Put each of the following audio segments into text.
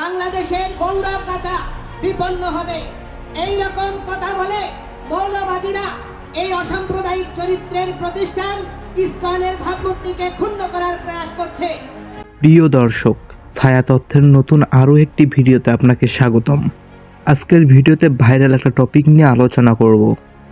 বাংলাদেশের গৌরব গাথা বিপন্ন হবে। এই রকম কথা বলে মৌলবাদীরা এই অসাম্প্রদায়িক চরিত্রের প্রতিষ্ঠান ইসকনের ভাবমূর্তিকে ক্ষুণ্ণ করার প্রয়াস করছে। প্রিয় দর্শক ছায়া তথ্যের নতুন আরও একটি ভিডিওতে আপনাকে স্বাগতম। আজকের ভিডিওতে ভাইরাল একটা টপিক নিয়ে আলোচনা করব।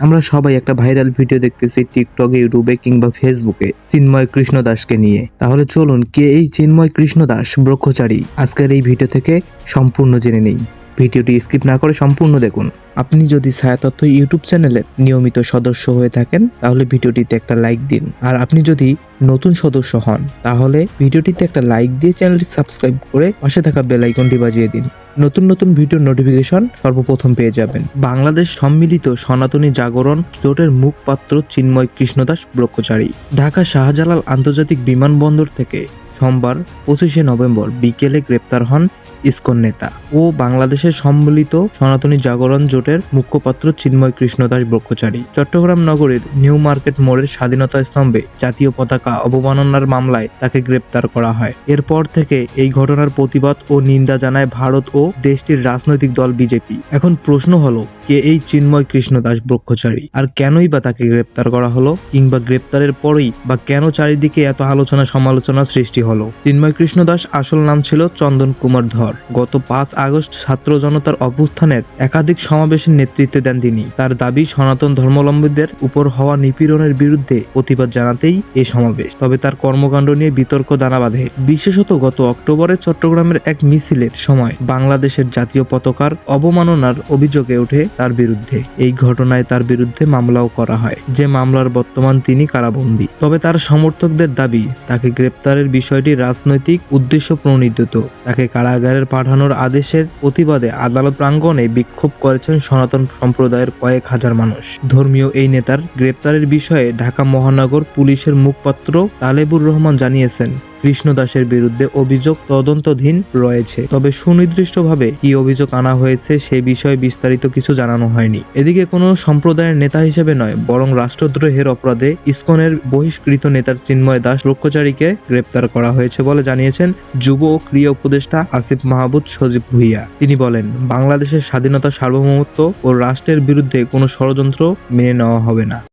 আমরা সবাই একটা ভাইরাল ভিডিও দেখতেছি টিকটকে ইউটিউবে কিংবা ফেসবুকে চিন্ময় কৃষ্ণ দাসকে নিয়ে। তাহলে চলুন, কে এই চিন্ময় কৃষ্ণ দাস ব্রক্ষচারী আজকের এই ভিডিও থেকে সম্পূর্ণ জেনে নেই। ভিডিওটি স্কিপ না করে সম্পূর্ণ দেখুন। আপনি যদি ছায়া তথ্য ইউটিউব চ্যানেলের নিয়মিত সদস্য হয়ে থাকেন, তাহলে ভিডিওটিতে একটা লাইক দিন। আর আপনি যদি নতুন সদস্য হন, তাহলে ভিডিওটিতে একটা লাইক দিয়ে চ্যানেলটি সাবস্ক্রাইব করে পাশে থাকা বেল আইকনটি বাজিয়ে দিন। নতুন নতুন ভিডিও নোটিফিকেশন সর্বপ্রথম পেয়ে যাবেন। বাংলাদেশ সম্মিলিত সনাতনী জাগরণ জোটের মুখপাত্র চিন্ময় কৃষ্ণদাস ব্রক্ষচারী ঢাকা শাহজালাল আন্তর্জাতিক বিমানবন্দর থেকে সোমবার পঁচিশে নভেম্বর বিকেলে গ্রেপ্তার হন ইসকন নেতা ও বাংলাদেশের সম্মিলিত সনাতনী জাগরণ জোটের মুখপাত্র চিন্ময় কৃষ্ণদাস ব্রক্ষচারী চট্টগ্রাম নগরের নিউ মার্কেট মোড়ের স্বাধীনতা স্তম্ভে জাতীয় পতাকা অবমাননার মামলায় তাকে গ্রেপ্তার করা হয়। এরপর থেকে এই ঘটনার প্রতিবাদ ও নিন্দা জানায় ভারত ও দেশটির রাজনৈতিক দল বিজেপি। এখন প্রশ্ন হলো কে এই চিন্ময় কৃষ্ণ দাস ব্রহ্মচারী? আর কেনই বা তাকে গ্রেপ্তার করা হলো? কিংবা গ্রেপ্তারের পরেই বা কেন চারিদিকে এত আলোচনা সমালোচনা সৃষ্টি হলো? চিন্ময় কৃষ্ণ দাস আসল নাম ছিল চন্দন কুমার ধর। গত পাঁচ আগস্ট ছাত্র জনতার অভ্যুত্থানের একাধিক সমাবেশের নেতৃত্বে দেন তিনি। তার দাবি সনাতন ধর্মাবলম্বীদের উপর হওয়া নিপীড়নের বিরুদ্ধে প্রতিবাদ জানাতেই এ সমাবেশ। তবে তার কর্মকাণ্ড নিয়ে বিতর্ক দানা বাঁধে। বিশেষত গত অক্টোবরে চট্টগ্রামের এক মিছিলের সময় বাংলাদেশের জাতীয় পতাকার অবমাননার অভিযোগে ওঠে তার বিরুদ্ধে। এই ঘটনায় তার বিরুদ্ধে মামলাও করা হয়। যে মামলার বর্তমান তিনি কারাবন্দী। তবে তার সমর্থকদের দাবি, তাকে গ্রেপ্তারের বিষয়টি রাজনৈতিক উদ্দেশ্য প্রণোদিত। তাকে কারাগারের পাঠানোর আদেশের প্রতিবাদে আদালত প্রাঙ্গণে বিক্ষোভ করেছেন সনাতন সম্প্রদায়ের কয়েক হাজার মানুষ। ধর্মীয় এই নেতার গ্রেপ্তারের বিষয়ে ঢাকা মহানগর পুলিশের মুখপাত্র তালেবুর রহমান জানিয়েছেন কৃষ্ণ দাসের বিরুদ্ধে অভিযোগ তদন্তধীন রয়েছে। তবে সুনির্দিষ্টভাবে কি অভিযোগ আনা হয়েছে সে বিষয়ে বিস্তারিত কিছু জানানো হয়নি। এদিকে কোনো সম্প্রদায়ের নেতা হিসেবে নয়, বরং রাষ্ট্রদ্রোহের অপরাধে ইসকনের বহিষ্কৃত নেতার চিন্ময় দাস ব্রহ্মচারীকে গ্রেপ্তার করা হয়েছে বলে জানিয়েছেন যুব ও ক্রিয়া উপদেষ্টা আসিফ মাহবুদ সজীব ভুইয়া। তিনি বলেন, বাংলাদেশের স্বাধীনতা সার্বভৌমত্ব ও রাষ্ট্রের বিরুদ্ধে কোনো ষড়যন্ত্র মেনে নেওয়া হবে না।